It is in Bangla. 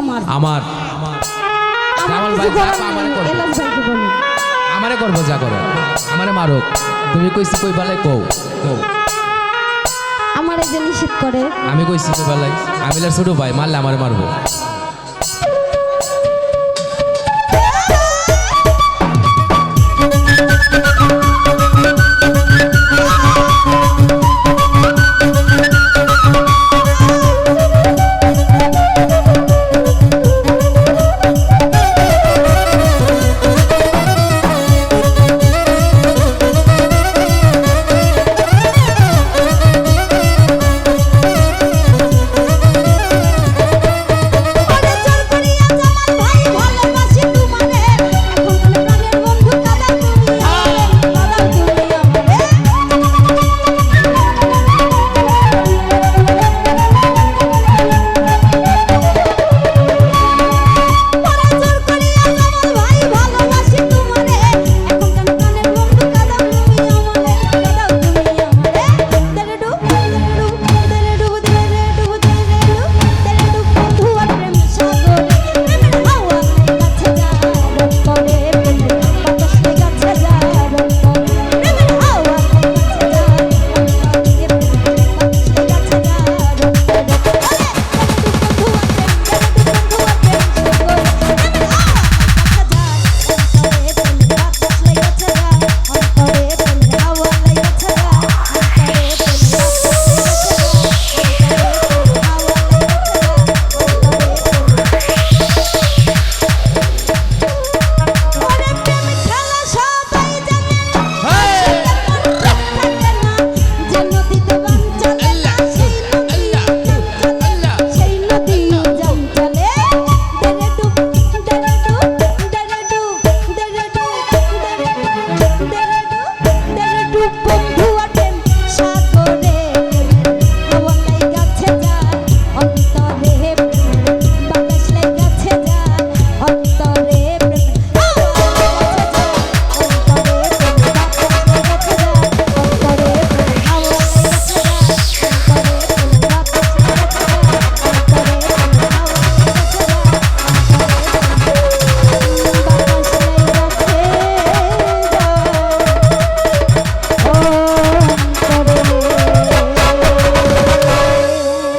আমার। আমার। যা আমারে করব। যা করো। আমারে মারো তুমি কইছি কই বালাই কও। কও। আমারে যে নিষেধ করে। আমি কইছি কই বালাই আমি ছোট ভাই মারলে আমারে মারবো।